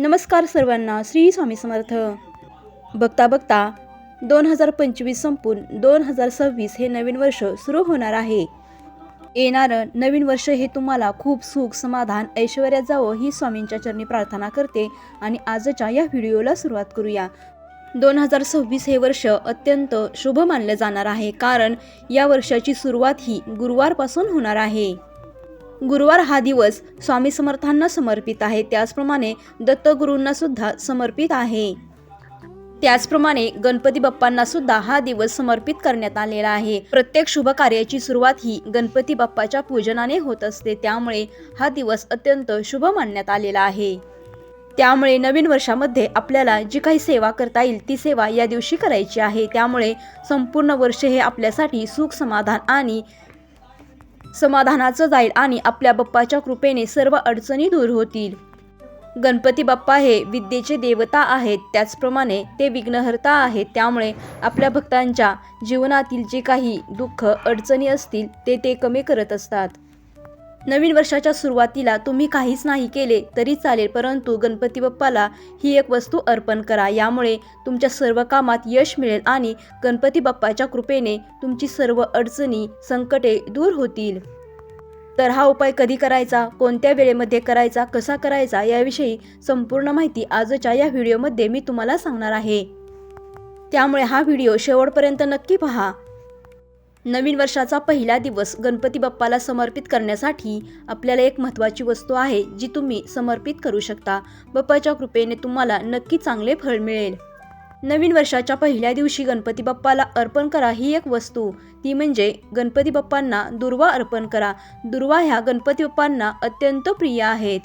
नमस्कार सर्वांना श्री स्वामी समर्थ. बघता बघता दोन हजार पंचवीस संपून दोन हजार सव्वीस हे नवीन वर्ष सुरू होणार आहे. येणारं नवीन वर्ष हे तुम्हाला खूप सुख समाधान ऐश्वर्यात जावं ही स्वामींच्या चरणी प्रार्थना करते आणि आजच्या या व्हिडिओला सुरुवात करूया. दोन हजार सव्वीस हे वर्ष अत्यंत शुभ मानले जाणार आहे कारण या वर्षाची सुरुवात ही गुरुवारपासून होणार आहे. गुरुवार हा दिवस स्वामी समर्थांना समर्पित आहे. त्याचप्रमाणे दत्तगुरूंना सुद्धा समर्पित आहे. त्याचप्रमाणे गणपती बाप्पांना सुद्धा हा दिवस समर्पित करण्यात आलेला आहे. प्रत्येक शुभ कार्याची सुरुवात ही गणपती बाप्पाच्या पूजनाने होत असते. त्यामुळे हा दिवस अत्यंत शुभ मानण्यात आलेला आहे. त्यामुळे नवीन वर्षामध्ये आपल्याला जी काही सेवा करता येईल ती सेवा या दिवशी करायची आहे. त्यामुळे संपूर्ण वर्ष हे आपल्यासाठी सुख समाधान आणि समाधानाचं जाईल आणि आपल्या बाप्पाच्या कृपेने सर्व अडचणी दूर होतील. गणपती बाप्पा हे विद्येचे देवता आहेत. त्याचप्रमाणे ते विघ्नहर्ता आहेत. त्यामुळे आपल्या भक्तांच्या जीवनातील जे काही दुःख अडचणी असतील ते ते कमी करत असतात. नवीन वर्षाच्या सुरुवातीला तुम्ही काहीच नाही केले तरी चालेल परंतु गणपती बाप्पाला ही एक वस्तू अर्पण करा. यामुळे तुमच्या सर्व कामात यश मिळेल आणि गणपती बाप्पाच्या कृपेने तुमची सर्व अडचणी संकटे दूर होतील. तर हा उपाय कधी करायचा? कोणत्या वेळेमध्ये करायचा? कसा करायचा? याविषयी संपूर्ण माहिती आजच्या या व्हिडिओमध्ये मी तुम्हाला सांगणार आहे. त्यामुळे हा व्हिडिओ शेवटपर्यंत नक्की पहा. नवीन वर्षाचा पहिला दिवस गणपती बाप्पाला समर्पित करण्यासाठी आपल्याला एक महत्त्वाची वस्तू आहे जी तुम्ही समर्पित करू शकता. बाप्पाच्या कृपेने तुम्हाला नक्की चांगले फळ मिळेल. नवीन वर्षाच्या पहिल्या दिवशी गणपती बाप्पाला अर्पण करा ही एक वस्तू. ती म्हणजे गणपती बाप्पांना दुर्वा अर्पण करा. दुर्वा ह्या गणपती बाप्पांना अत्यंत प्रिय आहेत.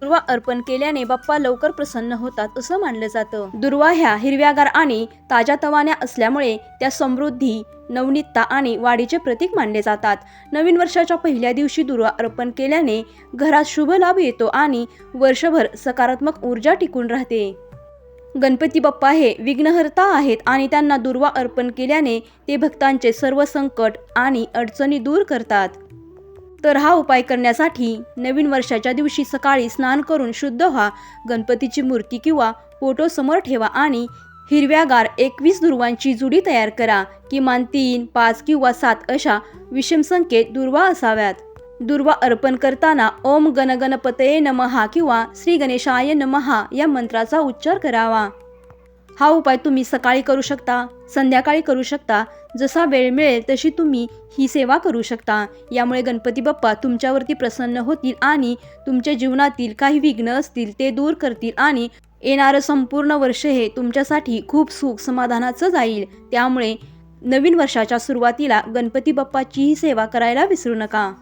दुर्वा अर्पण केल्याने बाप्पा लवकर प्रसन्न होतात असं मानलं जातं. दुर्वा ह्या हिरव्यागार आणि ताज्या तवान्या असल्यामुळे त्या समृद्धी नवनीतता आणि वाढीचे प्रतीक मानले जातात. नवीन वर्षाच्या पहिल्या दिवशी दुर्वा अर्पण केल्याने घरात शुभ लाभ येतो आणि वर्षभर सकारात्मक ऊर्जा टिकून राहते. गणपती बाप्पा हे विघ्नहर्ता आहेत आणि त्यांना दुर्वा अर्पण केल्याने ते भक्तांचे सर्व संकट आणि अडचणी दूर करतात. तर हा उपाय करण्यासाठी नवीन वर्षाच्या दिवशी सकाळी स्नान करून शुद्ध व्हा गणपतीची मूर्ती किंवा फोटो समोर ठेवा आणि हिरव्यागार एकवीस दुर्वांची जुडी तयार करा. किमान तीन पाच किंवा सात अशा विषम संख्येत दुर्वा असाव्यात. दुर्वा अर्पण करताना ओम गणगणपतये नमहा किंवा श्री गणेशाय नमहा या मंत्राचा उच्चार करावा. हा उपाय तुम्ही सकाळी करू शकता संध्याकाळी करू शकता. जसा वेळ मिळेल तशी तुम्ही ही सेवा करू शकता. यामुळे गणपती बाप्पा तुमच्यावरती प्रसन्न होतील आणि तुमच्या जीवनातील काही विघ्न असतील ते दूर करतील आणि येणारं संपूर्ण वर्ष हे तुमच्यासाठी खूप सुख समाधानाचं जाईल. त्यामुळे नवीन वर्षाच्या सुरुवातीला गणपती बाप्पाचीही सेवा करायला विसरू नका.